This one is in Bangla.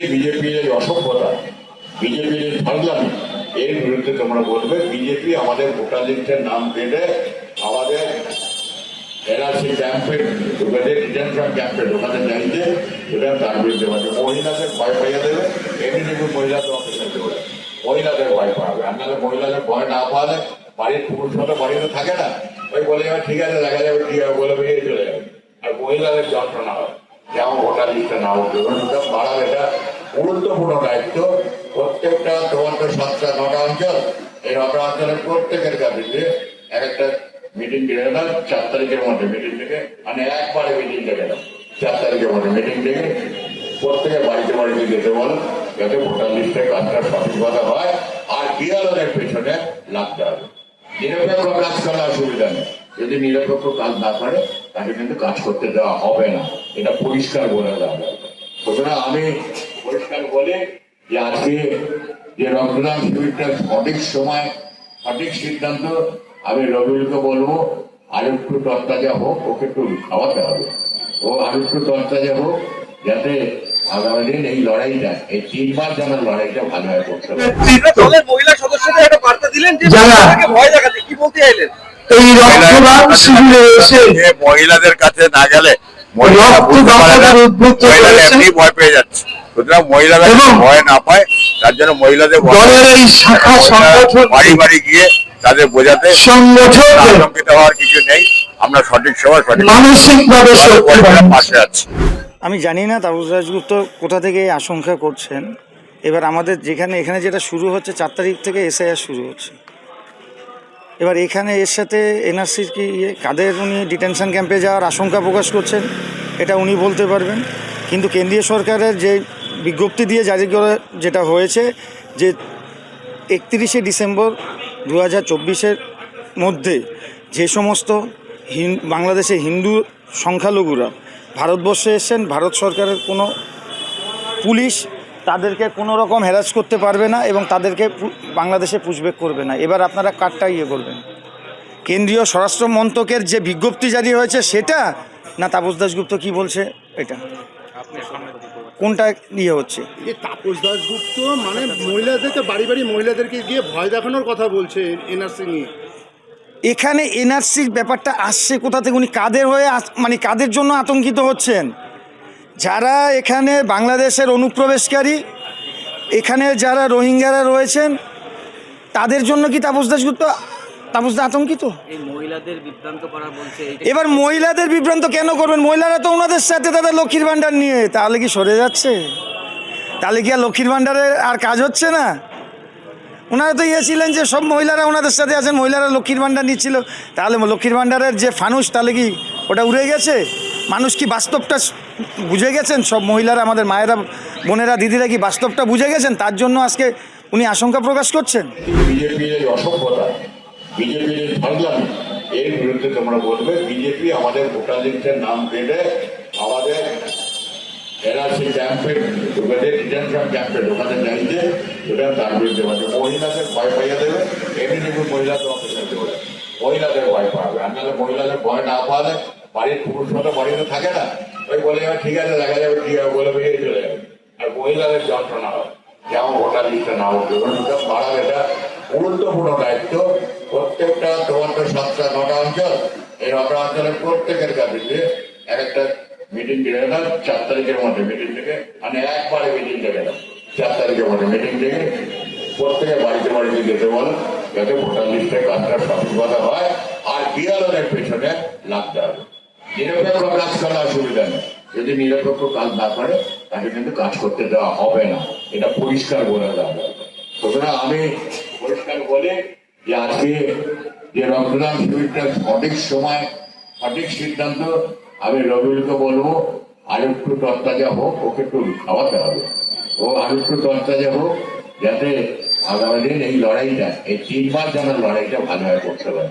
বিজেপির এই অসভ্যতা, বিজেপির এই ফাজলামি এর বিরুদ্ধে তোমরা বলবে, বিজেপি আমাদের ভোটার নাম কেটে আমাদের এনআরসি এটা তার বিরুদ্ধে বলছে মহিলাদের ভয় পাইয়ে দেবে এমনি কিন্তু মহিলাদের অফিসে দেবে। মহিলাদের ভয় পাবে। নাহলে মহিলাদের ভয় না পাওয়ালে বাড়ির পুরুষ তো বাড়িতে থাকে না। ওই বলে ঠিক আছে, দেখা যাবে ঠিক আছে বলে বেরিয়ে চলে যাবে। আর মহিলাদের যন্ত্রণা হয়। যেমন ভোটার লিস্টে না উঠবে ওটা পাড়ার এটা গুরুত্বপূর্ণ দায়িত্ব প্রত্যেকটা তোমার সাতটা নটা অঞ্চল এই নটা অঞ্চলের প্রত্যেকের কাছে এক একটা মিটিং ডেকে না চার তারিখের মধ্যে মিটিং ডেকে মানে একবারে মিটিং ডেকে না চার তারিখের মধ্যে মিটিং ডেকে প্রত্যেকে বাড়িতে বাড়িতে যেতে বলো যাতে ভোটার লিস্টের কাজটা সঠিকভাবে হয় আর বিয়ালনের পেছনে লাগতে হবে নিরপেক্ষ কাজ করার অসুবিধা নেই যদি নিরপেক্ষ কাজ না করে তাকে কিন্তু কাজ করতে দেওয়া হবে না। এটা পরিষ্কার বলে দেওয়া সুতরাং আমি পরিষ্কার বলে যে আজকে যে রক্তদান শিবিরটা সঠিক সময় সঠিক সিদ্ধান্ত আমি রবিউলকে বলব আর একটু তরতাজা হোক ওকে একটু খাওয়াতে হবে। ও আর একটু তরতাজা হোক যাতে আগামী দিন এই লড়াইটা এই তিনবার যেন লড়াইটা ভালোভাবে করতে আপনারা দলের মহিলা সদস্যদের একটা বার্তা দিলেন যে ভয় দেখাতে কি বলতে চাইলেন? এই রক্তদান শিবিরে এসে মহিলাদের কাছে না গেলে তাদের বোঝাতে হওয়ার কিছু নেই। আমরা সঠিক সময় পাশে আছি। আমি জানি না তাপস দাসগুপ্ত কোথা থেকে আশঙ্কা করছেন। এবার আমাদের যেখানে এখানে যেটা শুরু হচ্ছে চার তারিখ থেকে এসআইআর শুরু হচ্ছে। এবার এখানে এর সাথে এনআরসির কি ইয়ে কাদের উনি ডিটেনশন ক্যাম্পে যাওয়ার আশঙ্কা প্রকাশ করছেন, এটা উনি বলতে পারবেন। কিন্তু কেন্দ্রীয় সরকারের যে বিজ্ঞপ্তি দিয়ে জারি করা যেটা হয়েছে, যে একত্রিশে ডিসেম্বর দু হাজার চব্বিশের মধ্যে যে সমস্ত হিন, বাংলাদেশে হিন্দু সংখ্যালঘুরা ভারতবর্ষে এসছেন, ভারত সরকারের কোনো পুলিশ তাদেরকে কোনো রকম হ্যারাস করতে পারবে না এবং তাদেরকে পু- বাংলাদেশে পুষবেক করবে না। এবার আপনারা কারটা ইয়ে করবেন। কেন্দ্রীয় স্বরাষ্ট্র মন্ত্রকের যে বিজ্ঞপ্তি জারি হয়েছে সেটা? না তাপস দাসগুপ্ত কি বলছে? এটা। কোনটা ইয়ে হচ্ছে? তাপস দাসগুপ্ত মানে মহিলাদেরকে বাড়ি বাড়ি মহিলাদেরকে গিয়ে ভয় দেখানোর কথা বলছে এনআরসি নিয়ে। এখানে এনআরসির ব্যাপারটা আসছে কোথা থেকে? উনি কাদের হয়ে আস- মানে কাদের জন্য আতঙ্কিত হচ্ছেন? যারা এখানে বাংলাদেশের অনুপ্রবেশকারী এখানে যারা রোহিঙ্গারা রয়েছেন তাদের জন্য কি তাপস দাসগুপ্ত তাপস দা আতঙ্কিত? এবার মহিলাদের বিভ্রান্ত কেন করবেন? মহিলারা তো ওনাদের সাথে তাদের লক্ষ্মীর ভাণ্ডার নিয়ে তাহলে কি সরে যাচ্ছে? তাহলে কি আর লক্ষ্মীর ভাণ্ডারের আর কাজ হচ্ছে না? ওনারা তো ইয়ে ছিলেন যে সব মহিলারা ওনাদের সাথে আছেন মহিলারা লক্ষ্মীর ভাণ্ডার নিচ্ছিল। তাহলে লক্ষ্মীর ভাণ্ডারের যে ফানুস তাহলে কি ওটা উড়ে গেছে? মানুষ কি বাস্তবটা বুঝে গেছেন? সব মহিলারা, আমাদের মায়েরা, বোনেরা, দিদিরা কি বাস্তবটা বুঝে গেছেন? তার জন্য আজকে উনি আশঙ্কা প্রকাশ করছেন? বিজেপির এই অসভ্যতা, বিজেপির এই ফাজলামি এর বিরুদ্ধে তোমরা বলবে, বিজেপি আমাদের ভোটার লিস্টের নাম কেটে আমাদের এনআরসি ক্যাম্পে ঢুকাতে ডিটেনশন ক্যাম্পে ঢোকাতে চাইছে এটা তার বিরুদ্ধে বলছে। মহিলাদের ভয় পাইয়ে দেবে, এমনি মহিলাদের অফিসে দেবে। মহিলাদের ভয় পাবে, আর মহিলাদের ভয় না পাওয়ালে বাড়ির পুরুষ তো বাড়িতে থাকে না। ওই বলে এবার ঠিক আছে, দেখা যাবে ঠিক আছে বলে বেরিয়ে চলে যাবে। আর মহিলাদের যন্ত্রণা হয় যেমন ভোটার লিস্টে না উঠবে পাড়ার এটা গুরুত্বপূর্ণ দায়িত্ব, প্রত্যেকটা তোমার তো সাতটা, নটা অঞ্চল, এই নটা অঞ্চলের প্রত্যেকের কাছে এক একটা মিটিং ডেকে না, চার তারিখের মধ্যে মিটিং থেকে মানে একবারে মিটিং ডেকে না, চার তারিখের মধ্যে মিটিং ডেকে প্রত্যেকে বাড়িতে বাড়িতে যেতে বলো যাতে ভোটার লিস্টের কাজটা সঠিকভাবে হয়, আর বিয়ালনের পেছনে লাগতে হবে। নিরপেক্ষ কাজ করার অসুবিধা যদি নিরপেক্ষ কাজ না করে, তাকে কিন্তু কাজ করতে দেওয়া হবে না। এটা পরিষ্কার বলে দেওয়া সুতরাং আমি পরিষ্কার যে আজকে যে রক্তদান শিবিরটা সঠিক সময়, সঠিক সিদ্ধান্ত, আমি রবিউলকে বলব আর একটু তরতাজা হোক, ওকে একটু খাওয়াতে হবে। ও আর একটু তরতাজা হোক, যাতে আগামী দিন এই লড়াইটা, এই তিনবার যেন লড়াইটা ভালোভাবে করতে পারে।